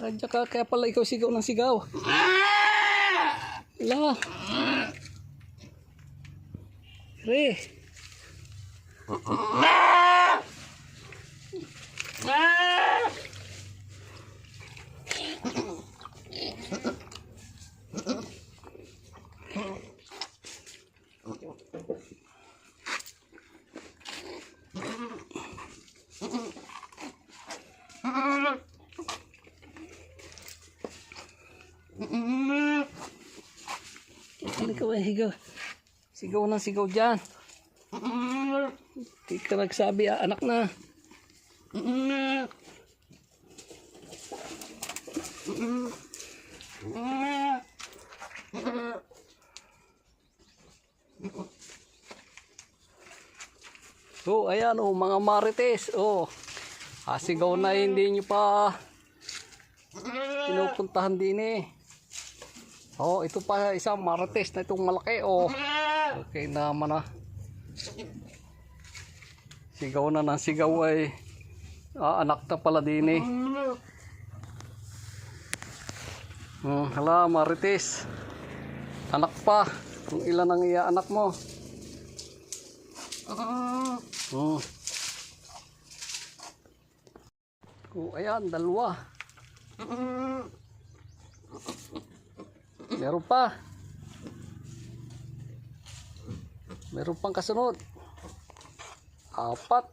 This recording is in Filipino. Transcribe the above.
Tsaka kaya pala ikaw sigaw ng sigaw. Wala. Re. Ano ka ba sigaw? Sigaw ng sigaw dyan. Hindi ka nagsabi, ah, anak na. So, ayan oh, mga marites. Oh, asigaw na hindi nyo pa pinupuntahan din eh. Oh, ito pa isang marites na itong malaki. Oh, okay naman ah. Sigaw na ng sigaw ay ah, anak na pala din eh. Hmm, hala, marites. Anak pa. Kung ilan ang iya anak mo. Hmm. Oh, ayan, dalawa. Meron pa. Meron pang kasunod. Apat.